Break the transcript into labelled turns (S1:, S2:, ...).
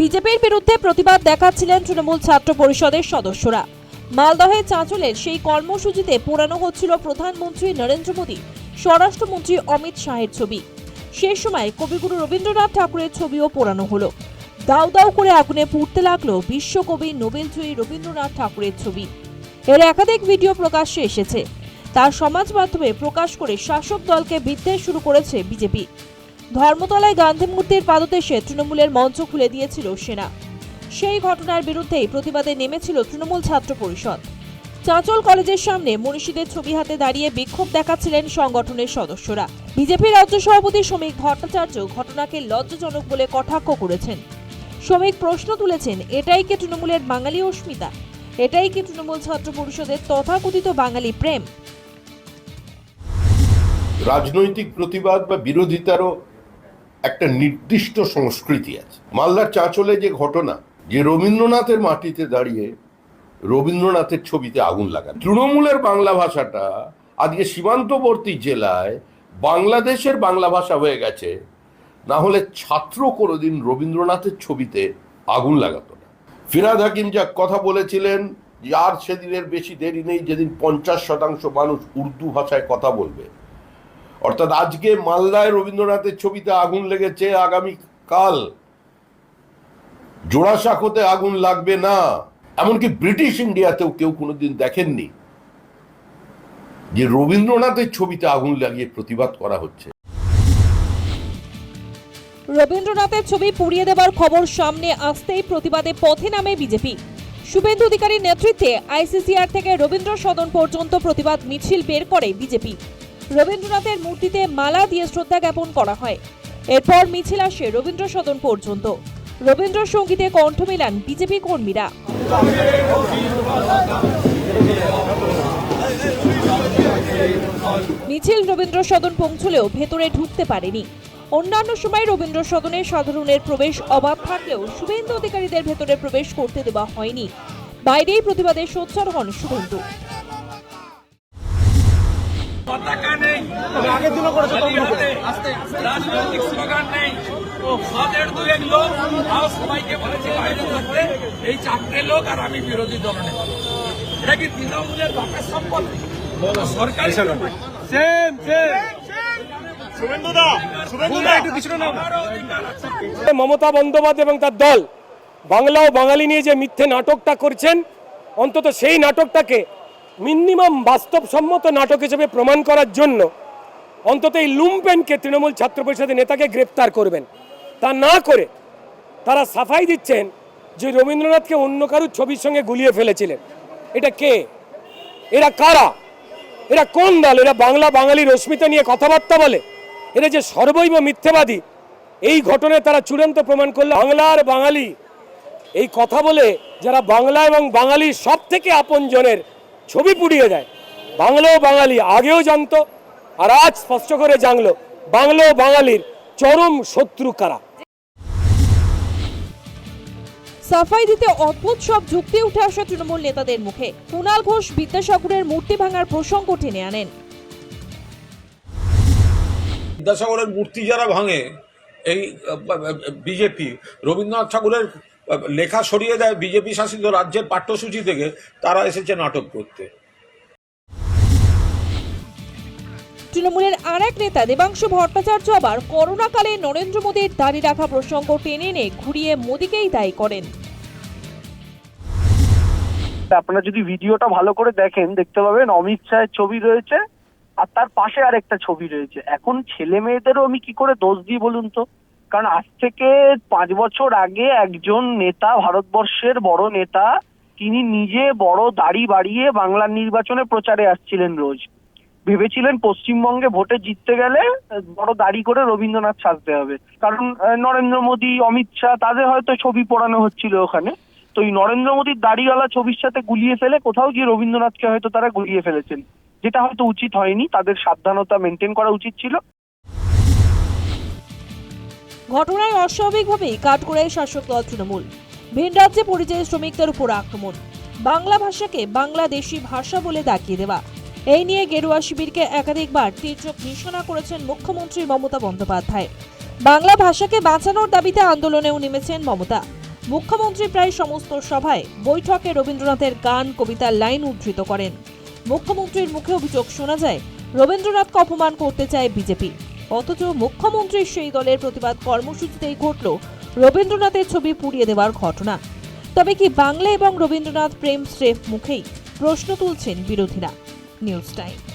S1: বিজেপির বিরুদ্ধে প্রতিবাদ দেখাচ্ছিলেন তৃণমূল ছাত্র পরিষদের সদস্যরা। মালদহে চাঁচলের সেই কর্মসূচিতে পোড়ানো হচ্ছিল প্রধানমন্ত্রী নরেন্দ্র মোদী, স্বরাষ্ট্রমন্ত্রী অমিত শাহের ছবি। সেই সময় কবিগুরু রবীন্দ্রনাথ ঠাকুরের ছবিও পোড়ানো হলো। দাউ দাউ করে আগুনে পুড়তে লাগল বিশ্বকবি নোবেলজয়ী রবীন্দ্রনাথ ঠাকুরের ছবি। এর একাধিক ভিডিও প্রকাশ্যে এসেছে। তার সমাজ মাধ্যমে প্রকাশ করে শাসক দলকে বিদ্বেষ শুরু করেছে বিজেপি। ধর্মতলায় গান্ধী মূর্তির পাদদেশে তৃণমূলের মঞ্চ খুলে দিয়েছিল সেনা। সেই ঘটনার বিরুদ্ধেই প্রতিবাদে নেমেছিল তৃণমূল ছাত্র পরিষদ। চাঁচল কলেজের সামনে মনীষীদের ছবি হাতে দাঁড়িয়ে বিক্ষোভ দেখাচ্ছিলেন সংগঠনের সদস্যরা। বিজেপি রাজ্য সভাপতি শ্রমিক ভট্টাচার্য ঘটনাকে লজ্জাজনক বলে কটাক্ষ করেছেন। শ্রমিক প্রশ্ন তুলেছেন, এটাই কি তৃণমূলের বাঙালি অস্মিতা? এটাই কি তৃণমূল ছাত্র পরিষদের তথাকথিত বাঙালি প্রেম?
S2: রাজনৈতিক প্রতিবাদ বা বিরোধিতারও একটা নির্দিষ্ট সংস্কৃতি আছে। মালদার চাঁচলে যে ঘটনা, যে রবীন্দ্রনাথের মাটিতে দাঁড়িয়ে রবীন্দ্রনাথের ছবিতে আগুন লাগান। তৃণমূলের বাংলা ভাষাটা আজকে সীমান্তবর্তী জেলায় বাংলাদেশের বাংলা ভাষা হয়ে গেছে, না হলে ছাত্র কোনোদিন রবীন্দ্রনাথের ছবিতে আগুন লাগাতো না। ফিরাদ হাকিম যা কথা বলেছিলেন আর সেদিনের বেশি দেরি নেই, যেদিন পঞ্চাশ শতাংশ মানুষ উর্দু ভাষায় কথা বলবে অর্থাৎ আজকে মালদায় রবীন্দ্রনাথের ছবিতে আগুন লেগেছে আগামী কাল জোড়াসাঁকোতে আগুন লাগবে না। এমনকি ব্রিটিশ ইন্ডিয়াতেও কেউ কোনোদিন দেখেননি যে রবীন্দ্রনাথের ছবিতে আগুন লাগিয়ে প্রতিবাদ করা হচ্ছে।
S1: রবীন্দ্রনাথের ছবি পুড়িয়ে দেবার খবর সামনে আসতেই প্রতিবাদে পথে নামে বিজেপি। শুভেন্দু অধিকারীর নেতৃত্বে আইসিসিআর থেকে রবীন্দ্র সদন পর্যন্ত প্রতিবাদ মিছিল বের করে বিজেপি। রবীন্দ্রনাথের মূর্তিতে মালা দিয়ে শ্রদ্ধা জ্ঞাপন করা হয়। এরপর মিছিল আসে রবীন্দ্র সদন পর্যন্ত। রবীন্দ্র সঙ্গীতে কণ্ঠ মেলান বিজেপি কর্মীরা। মিছিল রবীন্দ্র সদন পৌঁছলেও ভেতরে ঢুকতে পারেনি। অন্যান্য সময় রবীন্দ্র সদনে সাধারণের প্রবেশ অবাধ থাকলেও শুভেন্দু অধিকারীদের ভেতরে প্রবেশ করতে দেওয়া হয়নি। বাইরেই প্রতিবাদে সোচ্চার হন শুভেন্দু।
S3: পতাকা নেই। আগের দিনও করেছে রাজনৈতিক স্লোগান নেই হাজার দুয়েক লোক সবাইকে বলেছে বাইরে থাকতে এই চারটে লোক আর আমি বিরোধী দল নেই। এটা কি তৃণমূলের বাপের সম্পত্তি সরকারি সেম সেম। শুভেন্দুদা শুভেন্দুদা। একটু পিছনে নাও অধিকার আছে।
S4: মমতা বন্দ্যোপাধ্যায় এবং তার দল বাংলা ও বাঙালি নিয়ে যে মিথ্যে নাটকটা করছেন অন্তত সেই নাটকটাকে মিনিমাম বাস্তবসম্মত নাটক হিসেবে প্রমাণ করার জন্য অন্তত এই লুম্পেনকে তৃণমূল ছাত্র পরিষদের নেতাকে গ্রেপ্তার করবেন। তা না করে তারা সাফাই দিচ্ছেন যে রবীন্দ্রনাথকে অন্য কারুর ছবির সঙ্গে গুলিয়ে ফেলেছিলেন। এটা কে? এরা কারা? এরা কোন দল? এরা বাংলা বাঙালির রশ্মিতা নিয়ে কথাবার্তা বলে? এরা যে সর্বৈব মিথ্যেবাদী? এই ঘটনায় তারা চূড়ান্ত প্রমাণ করল বাংলা আর বাঙালি এই কথা বলে যারা বাংলা এবং বাঙালির সব থেকে আপনজনের ছবি পুড়িয়ে দেয় বাংলা বাঙালি আগেও জানতো আর আজ স্পষ্ট করে জানলো বাংলা বাঙালির চরম শত্রু কারা।
S1: সাফাই দিতে অদ্ভুত সব যুক্তি উঠে আসে তৃণমূল নেতাদের মুখে। কুণাল ঘোষ বিদ্যাসাগরের মূর্তি ভাঙার প্রসঙ্গ টেনে আনেন।
S5: বিদ্যাসাগরের মূর্তি যারা ভাঙে এই বিজেপি রবীন্দ্রনাথ ঠাকুরের লেখা সরিয়ে দেয় বিজেপি শাসিত রাজ্যের পাঠ্যসূচি থেকে তারা এসেছে নাটক করতে।
S1: তৃণমূলের আর এক নেতা দেবাংশু ভট্টাচার্য আবার করোনাকালে নরেন্দ্র মোদীর দাড়ি রাখা প্রসঙ্গ টেনে এনে ঘুরিয়ে মোদীকেই দায়ী করেন।
S6: আপনারা যদি ভিডিওটা ভালো করে দেখেন দেখতে পাবেন অমিত শাহের ছবি রয়েছে আর তার পাশে আরেকটা ছবি রয়েছে। এখন ছেলে মেয়েদেরও আমি কি করে দোষ দিই বলুন তো? কারণ আজ থেকে পাঁচ বছর আগে একজন নেতা, ভারতবর্ষের বড় নেতা, তিনি নিজে বড় দাড়ি বাড়িয়ে বাংলার নির্বাচনে প্রচারে আসছিলেন রোজ। ভেবেছিলেন পশ্চিমবঙ্গে ভোটে জিততে গেলে বড় দাড়ি করে রবীন্দ্রনাথ সাজতে হবে। কারণ নরেন্দ্র মোদী, অমিত শাহ, তাদের হয়তো ছবি পড়ানো হচ্ছিল ওখানে। তো এই নরেন্দ্র মোদীর দাড়িওয়ালা ছবির সাথে গুলিয়ে ফেলে কোথাও গিয়ে রবীন্দ্রনাথকে হয়তো তারা গুলিয়ে ফেলেছেন। যেটা হয়তো উচিত হয়নি, তাদের সাবধানতা মেনটেন করা উচিত ছিল।
S1: ঘটনায় অস্বাভাবিকভাবেই কাঠগড়ায় শাসক দল তৃণমূল। ভিন রাজ্যে পরিযায়ী শ্রমিকদের উপর আক্রমণ। বাংলা ভাষাকে বাংলাদেশি ভাষা বলে দেখিয়ে দেওয়া। এই নিয়ে গেরুয়া শিবিরকে একাধিকবার তীর্যক নিশানা করেছেন মুখ্যমন্ত্রী মমতা বন্দ্যোপাধ্যায়। বাংলা ভাষাকে বাঁচানোর দাবিতে আন্দোলনেও নেমেছেন মমতা। মুখ্যমন্ত্রী প্রায় সমস্ত সভায় বৈঠকে রবীন্দ্রনাথের গান, কবিতার লাইন উদ্ধৃত করেন। মুখ্যমন্ত্রীর মুখে অভিযোগ শোনা যায়, রবীন্দ্রনাথকে অপমান করতে চায় বিজেপি। অথচ মুখ্যমন্ত্রীর সেই দলের প্রতিবাদ কর্মসূচিতেই ঘটল। রবীন্দ্রনাথের ছবি পুড়িয়ে দেওয়ার ঘটনা। তবে কি বাংলা এবং রবীন্দ্রনাথ প্রেম স্রেফ মুখেই? প্রশ্ন তুলছেন বিরোধীরা। News time.